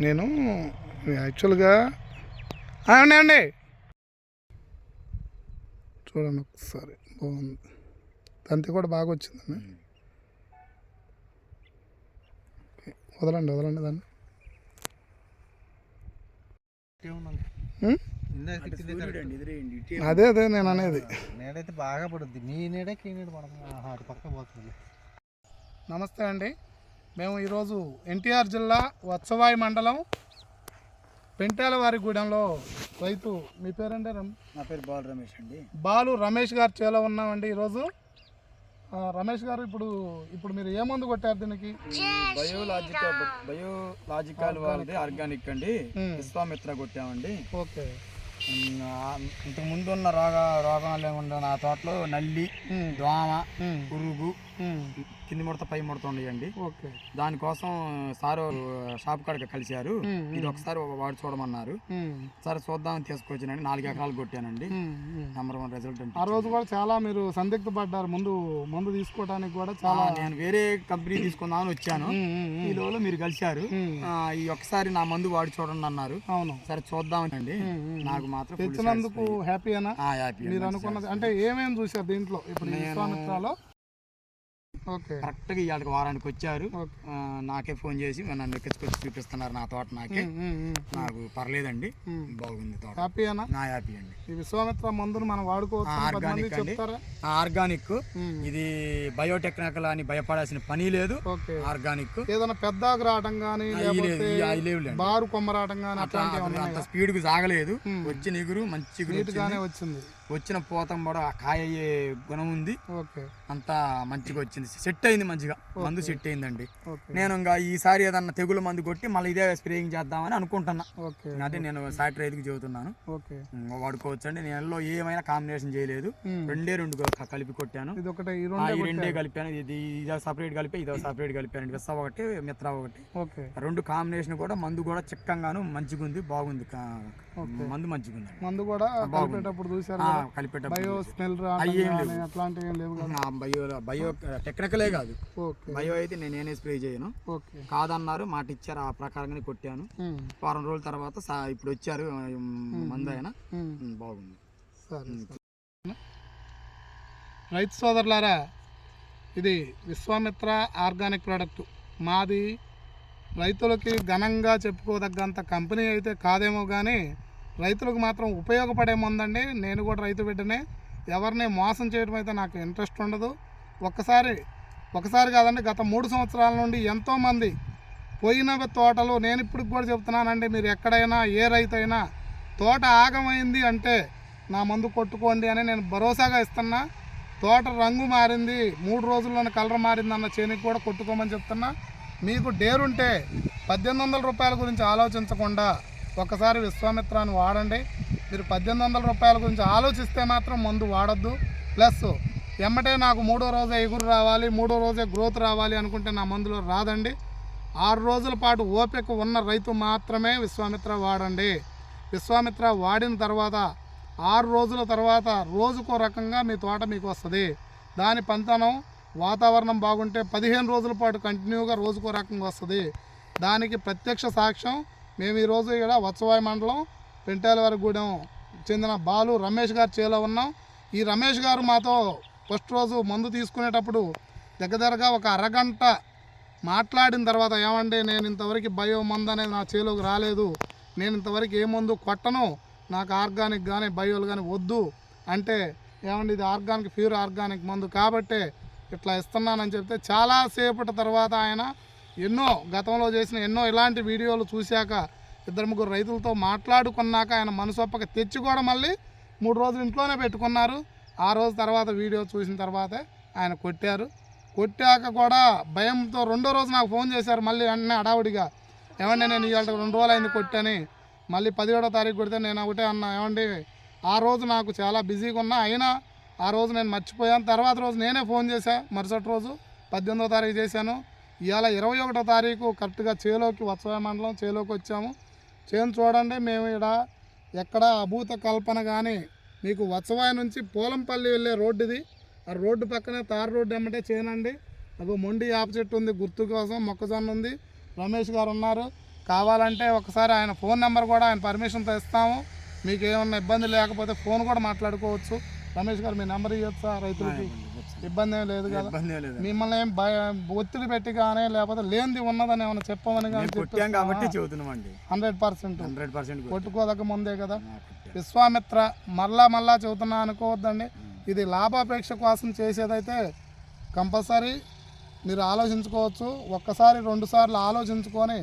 నేను యాక్చువల్గా అండి అండి. చూడండి ఒకసారి బాగుంది. తంతి కూడా బాగా వచ్చిందండి. ఓకే. వదలండి వదలండి దాన్ని? అదే అదే నేను అనేది. నేడైతే బాగా పడుద్ది. మీ నీడకి నీడ పడదు. ఆహా, అటు పక్క పోతుంది. నమస్తే అండి. మేము ఈరోజు ఎన్టీఆర్ జిల్లా వత్సవాయి మండలం పెంటాలవారిగూడెంలో రైతు మీ పేరండి రమ్- నా పేరు బాల రమేష్ అండి. బాలు రమేష్ గారి చేలో ఉన్నామండి ఈరోజు. ఆ, రమేష్ గారు ఇప్పుడు ఇప్పుడు మీరు ఏ మందు కొట్టారు దీనికి? బయోలాజికల్ బయోలాజికల్ వాళ్ళది ఆర్గానిక్ అండి. విశ్వామిత్ర కొట్టామండి. ఓకే. ఉమ్, ఆ, ఇంతకు ముందు ఉన్న రోగ రోగాలు ఏముండవు నా తోటలో నల్లి దోమ పురుగు కింది ముడత పై ముడత ఉన్నాయండి ఓకే. దానికోసం సారు షాప్ కాడికి కలిశారు. ఇది ఒకసారి వాడు చూడమన్నారు. సరే చూద్దామని తీసుకొచ్చానండి. నాలుగు ఎకరాలు కొట్టానండి. నెంబర్ వన్ రిజల్ట్ అంటే ఆ రోజు కూడా చాలా మీరు సందిగ్ధ పడ్డారు. ముందు మందు తీసుకోవడానికి కూడా చాలా నేను వేరే కంపెనీ తీసుకుందామని వచ్చాను. ఈ లోలో మీరు కలిశారు. ఈ ఒక్కసారి నా మందు వాడి చూడండి అన్నారు. అవును. సరే చూద్దామండి. నాకు మాత్రం తెచ్చినందుకు. ఆ, happy మీరు. అనుకున్నది అంటే ఏమేమి చూసారు దీంట్లో? ఇప్పుడు ఈ విశ్వామిత్రాలో ఓకే. కరెక్ట్గా ఇవాళ వారానికి వచ్చారు. నాకే ఫోన్ చేసి నన్ను ఎక్కించుకొచ్చి చూపిస్తున్నారు నా తోట నాకే. నాకు పర్లేదండి. బాగుంది తోట. నా హ్యాపీ అండి. ఈ విశ్వామిత్ర మందును మనం వాడుకోవచ్చు ఆర్గానిక్ అండి. ఆర్గానిక్. ఇది బయోటెక్నికల్ అని భయపడాల్సిన పని లేదు. ఆర్గానిక్. ఏదైనా పెద్ద రావటం కానీ బారు కొమ్మరాటం కానీ అట్లాంటివి ఏమన్నా అంత స్పీడ్కు సాగలేదు. వచ్చి నిగురు మంచి వచ్చింది. వచ్చిన పోతం కూడా కాయ గుణం ఉంది. ఓకే. అంతా మంచిగా వచ్చింది. సెట్ అయింది మంచిగా. మందు సెట్ అయిందండి. నేను ఇంకా ఈసారి ఏదన్నా తెగులు మందు కొట్టి మళ్ళీ ఇదే స్ప్రేయింగ్ చేద్దామని అనుకుంటున్నా. అదే నేను సాటి రైతుకి చెబుతున్నాను. వాడుకోవచ్చు అండి నేను ఏమైనా కాంబినేషన్ చేయలేదు. రెండే రెండు కలిపి కొట్టాను. ఈ రెండు కలిపాను. ఇది ఇదో సపరేట్ కలిపి ఇదో సపరేట్ కలిపాను. విస్స ఒకటి మిత్ర ఒకటి. రెండు కాంబినేషన్ కూడా మందు కూడా చిక్కంగాను మంచిగా ఉంది బాగుంది మందు మంచిగా ఉంది మందు కూడా కలిపేటప్పుడు చూసారు కలిపేటప్పుడు బయో స్మెల్. అట్లాంటివి లేవు బయో బయో టెక్నికలే కాదు. ఓకే. బయో అయితే నేను నేనే స్ప్రే చేయను. ఓకే. కాదన్నారు మాట ఇచ్చారు ఆ ప్రకారంగానే కొట్టాను. వారం రోజుల తర్వాత ఇప్పుడు వచ్చారు మందు ఆయన. బాగుంది. రైతు సోదరులారా ఇది విశ్వామిత్ర ఆర్గానిక్ ప్రోడక్ట్. మాది రైతులకి ఘనంగా చెప్పుకోదగ్గంత కంపెనీ అయితే కాదేమో కానీ రైతులకు మాత్రం ఉపయోగపడే మందండి. నేను కూడా రైతు బిడ్డనే. ఎవరిని మోసం చేయడం అయితే నాకు ఇంట్రెస్ట్ ఉండదు. ఒక్కసారి ఒకసారి కాదండి గత మూడు సంవత్సరాల నుండి ఎంతోమంది పోయిన తోటలు నేను ఇప్పుడు కూడా చెప్తున్నానండి మీరు ఎక్కడైనా ఏ రైతు అయినా తోట ఆగమైంది అంటే నా మందు కొట్టుకోండి అని నేను భరోసాగా ఇస్తున్నా. తోట రంగు మారింది మూడు రోజుల్లోనే కలర్ మారింది అన్న చేనికి కూడా కొట్టుకోమని చెప్తున్నా. మీకు డేరుంటే పద్దెనిమిది వందల రూపాయల గురించి ఆలోచించకుండా ఒకసారి విశ్వామిత్రాన్ని వాడండి. మీరు పద్దెనిమిది వందల రూపాయల గురించి ఆలోచిస్తే మాత్రం మందు వాడొద్దు. ప్లస్ ఎమ్మటే నాకు మూడో రోజే ఎగురు రావాలి మూడో రోజే గ్రోత్ రావాలి అనుకుంటే నా మందులో రాదండి. ఆరు రోజుల పాటు ఓపిక ఉన్న రైతు మాత్రమే విశ్వామిత్ర వాడండి. విశ్వామిత్ర వాడిన తర్వాత ఆరు రోజుల తర్వాత రోజుకో రకంగా మీ తోట మీకు వస్తుంది. దాని పంతనం వాతావరణం బాగుంటే పదిహేను రోజుల పాటు కంటిన్యూగా రోజుకో రకంగా వస్తుంది. దానికి ప్రత్యక్ష సాక్ష్యం మేము ఈరోజు ఇక్కడ వత్సవాయి మండలం పెంటాలవారిగూడెం చెందిన బాలు రమేష్ గారు చేలో ఉన్నాం. ఈ రమేష్ గారు మాతో ఫస్ట్ రోజు మందు తీసుకునేటప్పుడు దగ్గరగా ఒక అరగంట మాట్లాడిన తర్వాత ఏమండి నేను ఇంతవరకు బయో మందు అనేది నా చేలోకి రాలేదు నేను ఇంతవరకు ఏ మందు కొట్టను నాకు ఆర్గానిక్ కానీ బయోలు కానీ వద్దు అంటే ఏమండి ఇది ఆర్గానిక్ ప్యూర్ ఆర్గానిక్ మందు కాబట్టే ఇట్లా ఇస్తున్నానని చెప్తే చాలాసేపటి తర్వాత ఆయన ఎన్నో గతంలో చేసిన ఎన్నో ఇలాంటి వీడియోలు చూశాక ఇద్దరు ముగ్గురు రైతులతో మాట్లాడుకున్నాక ఆయన మనసొప్పక తెచ్చి కూడా మళ్ళీ మూడు రోజులు ఇంట్లోనే పెట్టుకున్నారు. ఆ రోజు తర్వాత వీడియో చూసిన తర్వాతే ఆయన కొట్టారు. కొట్టాక కూడా భయంతో రెండో రోజు నాకు ఫోన్ చేశారు. మళ్ళీ వెంటనే హడావుడిగా ఏమండి నేను ఇవాళ రెండు రోజులు అయింది కొట్టని మళ్ళీ పదిహేడో తారీఖు కొడితే నేను ఒకటే అన్నా ఏమండి? ఆ రోజు నాకు చాలా బిజీగా ఉన్నా అయినా ఆ రోజు నేను మర్చిపోయాను. తర్వాత రోజు నేనే ఫోన్ చేశాను మరుసటి రోజు పద్దెనిమిదో తారీఖు చేశాను. ఇవాళ ఇరవై ఒకటో తారీఖు కరెక్ట్గా చేలోకి వత్సవ మండలం చేలోకి వచ్చాము. చేను చూడండి మేము ఇక్కడ ఎక్కడ అభూత కల్పన కానీ మీకు వత్సవాయి నుంచి పోలంపల్లి వెళ్ళే రోడ్డు ఇది. ఆ రోడ్డు పక్కనే తార్ రోడ్డు ఎమ్మటే చేయనండి అగో మొండి యాప చెట్టు ఉంది గుర్తు కోసం మొక్కజొన్న ఉంది. రమేష్ గారు ఉన్నారు. కావాలంటే ఒకసారి ఆయన ఫోన్ నెంబర్ కూడా ఆయన పర్మిషన్తో ఇస్తాము మీకు ఏమన్నా ఇబ్బంది లేకపోతే ఫోన్ కూడా మాట్లాడుకోవచ్చు. రమేష్ గారు మీ నెంబర్ ఇవ్వచ్చా రైతులకి. ఇబ్బంది ఏం లేదు కదా. మిమ్మల్ని ఏం భయ ఒత్తిడి పెట్టి కానీ లేకపోతే లేనిది ఉన్నదని ఏమైనా చెప్పమని కానీ హండ్రెడ్ పర్సెంట్. హండ్రెడ్ పర్సెంట్ కొట్టుకోదక ముందే కదా. విశ్వామిత్ర మరలా మళ్ళా చెబుతున్నా అనుకోవద్దండి. ఇది లాభాపేక్ష కోసం చేసేదైతే కంపల్సరీ మీరు ఆలోచించుకోవచ్చు. ఒక్కసారి రెండుసార్లు ఆలోచించుకొని